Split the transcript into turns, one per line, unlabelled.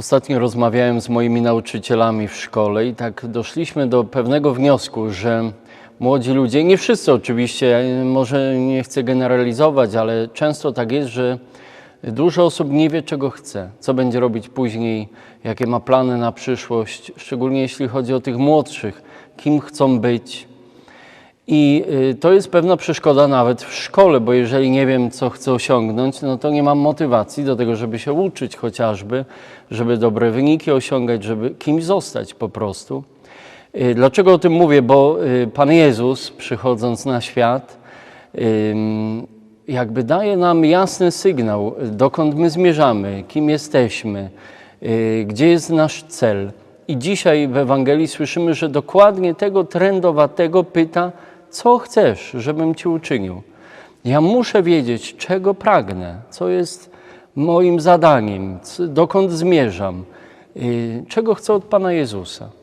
Ostatnio rozmawiałem z moimi nauczycielami w szkole i tak doszliśmy do pewnego wniosku, że młodzi ludzie, nie wszyscy oczywiście, może nie chcę generalizować, ale często tak jest, że dużo osób nie wie, czego chce, co będzie robić później, jakie ma plany na przyszłość, szczególnie jeśli chodzi o tych młodszych, kim chcą być. I y, to jest pewna przeszkoda nawet w szkole, bo jeżeli nie wiem, co chcę osiągnąć, no to nie mam motywacji do tego, żeby się uczyć chociażby, żeby dobre wyniki osiągać, żeby kimś zostać po prostu. Y, Dlaczego o tym mówię? Bo y, Pan Jezus, przychodząc na świat, jakby daje nam jasny sygnał, dokąd my zmierzamy, kim jesteśmy, gdzie jest nasz cel. I dzisiaj w Ewangelii słyszymy, że dokładnie tego trendowatego pyta, co chcesz, żebym ci uczynił. Ja muszę wiedzieć, czego pragnę, co jest moim zadaniem, dokąd zmierzam, y, czego chcę od Pana Jezusa.